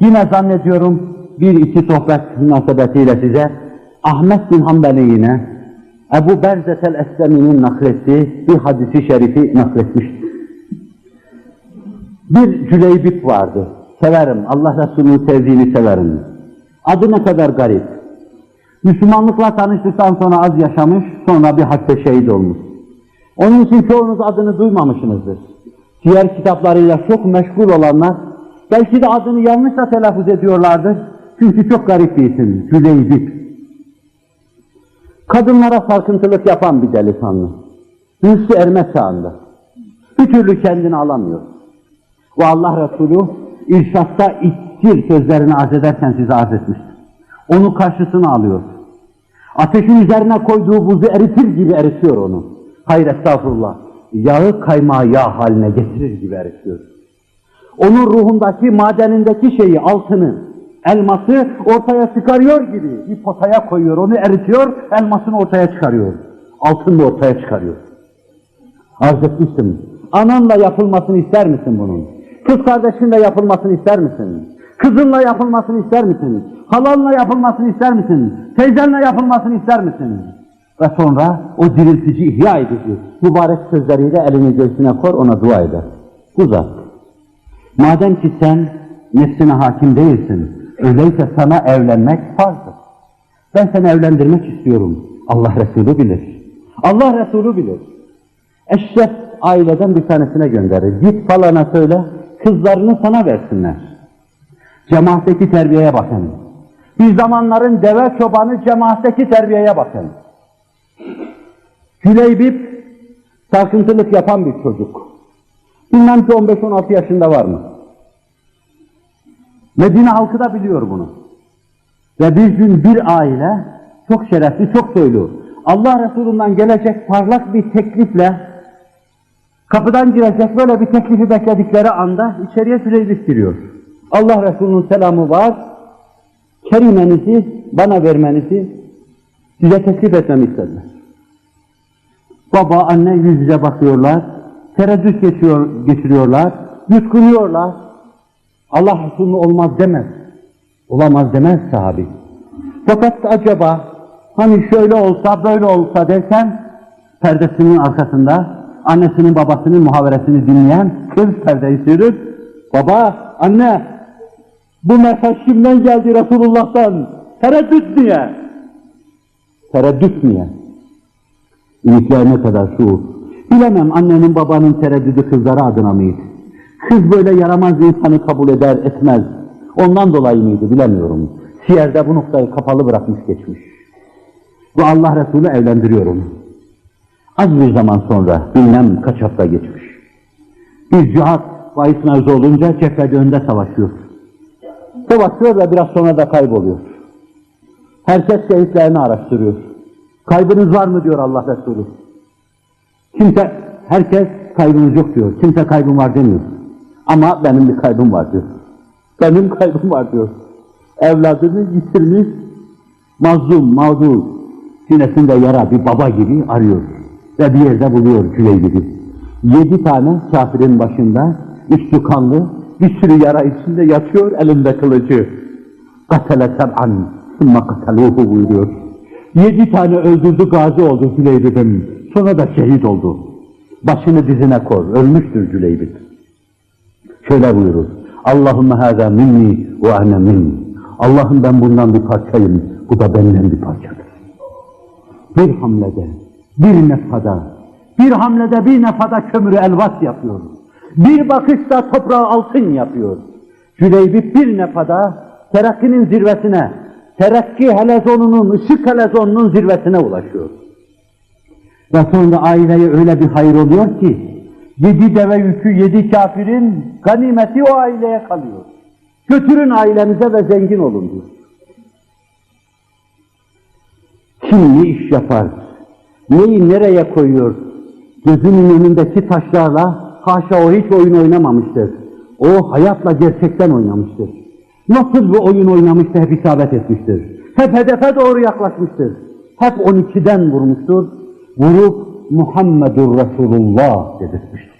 Yine zannediyorum bir iki sohbet münasebetiyle size Ahmet bin Hanbel'i yine Ebu Berzetel Eslemi'nin naklettiği bir hadisi şerifi nakletmiştir. Bir Cüleybip vardı. Severim. Allah Resulü'nün sevdiğini severim. Adı ne kadar garip. Müslümanlıkla tanıştıktan sonra az yaşamış, sonra bir haçta şehit olmuş. Onun için çoğunuz adını duymamışsınızdır. Diğer kitaplarıyla çok meşgul olanlar, belki de adını yanlış da telaffuz ediyorlardır. Çünkü çok garip bir isim, Cüleybip. Kadınlara sarkıntılık yapan bir delikanlı. Hırsı erme çağında. Bir türlü kendini alamıyor. Ve Allah Resulü irşatta ittir sözlerini arz ederken size arz etmiştir. Onu karşısına alıyor. Ateşin üzerine koyduğu buzu eritir gibi eritiyor onu. Hayır estağfurullah. Yağı kaymağı yağ haline getirir gibi eritiyor. Onun ruhundaki, madenindeki şeyi, altını, elması ortaya çıkarıyor gibi bir potaya koyuyor, onu eritiyor, elmasını ortaya çıkarıyor. Altını ortaya çıkarıyor. Arz etmiştim. Ananla yapılmasını ister misin bunun? Kız kardeşinle yapılmasını ister misin? Kızınla yapılmasını ister misin? Halanla yapılmasını ister misin? Teyzenle yapılmasını ister misin? Ve sonra o diriltici, ihya edici, mübarek sözleriyle elini göğsüne kor, ona dua eder. Uzat. Madem ki sen nefsine hakim değilsin, öyleyse sana evlenmek farzdır. Ben seni evlendirmek istiyorum. Allah Resulü bilir. Allah Resulü bilir. Eşref aileden bir tanesine gönderir. Git falana söyle, kızlarını sana versinler. Cemaatteki terbiyeye bakın. Bir zamanların deve çobanı cemaatteki terbiyeye bakın. Güleybip sarkıntılık yapan bir çocuk. Bilmem ki 15-16 yaşında var mı? Medine halkı da biliyor bunu. Ve bir gün bir aile çok şerefli, çok soylu. Allah Resulü'nden gelecek parlak bir teklifle kapıdan girecek böyle bir teklifi bekledikleri anda içeriye Süleybip giriyor. Allah Resulü'nün selamı var. Kerimenizi bana vermenizi size teklif etmemi istediler. Baba, anne yüz yüze bakıyorlar. Tereddüt geçiyor, geçiriyorlar. Yutkunuyorlar. Allah Resulü olmaz demez. Olamaz demez sahabi. Fakat acaba hani şöyle olsa böyle olsa derken perdesinin arkasında annesinin babasının muhaveresini dinleyen kız perdeyi sürüp baba, anne bu mesaj kimden geldi Resulullah'tan? Tereddüt niye? Tereddüt niye? İlikler ne kadar şuur. Bilemem annenin babanın tereddüdü kızları adına mıydı? Kız böyle yaramaz insanı kabul eder etmez. Ondan dolayı mıydı bilemiyorum. Siyer'de bu noktayı kapalı bırakmış geçmiş. Ve Allah Resulü evlendiriyorum. Az bir zaman sonra, bilmem kaç hafta geçmiş. Bir cihat bahis mevzu olunca cephede önde savaşıyor. Savaşıyor ve biraz sonra da kayboluyor. Herkes şehitlerini araştırıyor. Kaybınız var mı diyor Allah Resulü. Kimse, herkes kaybınız yok diyor. Kimse kaybım var demiyor. Ama benim bir kaybım var diyor. Benim kaybım var diyor. Evladını yitirmiş, mazlum, mağdur, sinesinde yara bir baba gibi arıyor. Ve bir yerde buluyor küley gibi. Yedi tane kafirin başında, üstü kanlı, bir sürü yara içinde yatıyor, elinde kılıcı. Katele seb'an, sümme kateluhu buyuruyor. Yedi tane öldürdü, gazi oldu Cüleybib'im. Sonra da şehit oldu. Başını dizine kor, ölmüştür Cüleybib. Şöyle buyurur. Allahümme hâzâ minni ve ene min. Allah'ım ben bundan bir parçayım, bu da benden bir parçadır. Bir hamlede, bir nefada, bir hamlede bir nefada kömürü elvas yapıyor. Bir bakışta toprağı altın yapıyor. Cüleybib bir nefada terakkinin zirvesine, terakki helezonunun, ışık helezonunun zirvesine ulaşıyor. Ve sonra aileye öyle bir hayır oluyor ki, yedi deve yükü, yedi kafirin ganimeti o aileye kalıyor. Götürün ailenize ve zengin olun diyor. Kim ne iş yapar, neyi nereye koyuyor, gözünün önündeki taşlarla haşa o hiç oyun oynamamıştır. O hayatla gerçekten oynamıştır. Nasıl bir oyun oynamıştı hep isabet etmiştir. Hep hedefe doğru yaklaşmıştır. Hep 12'den vurmuştur. Vurup Muhammedur Resulullah dedirtmiştir.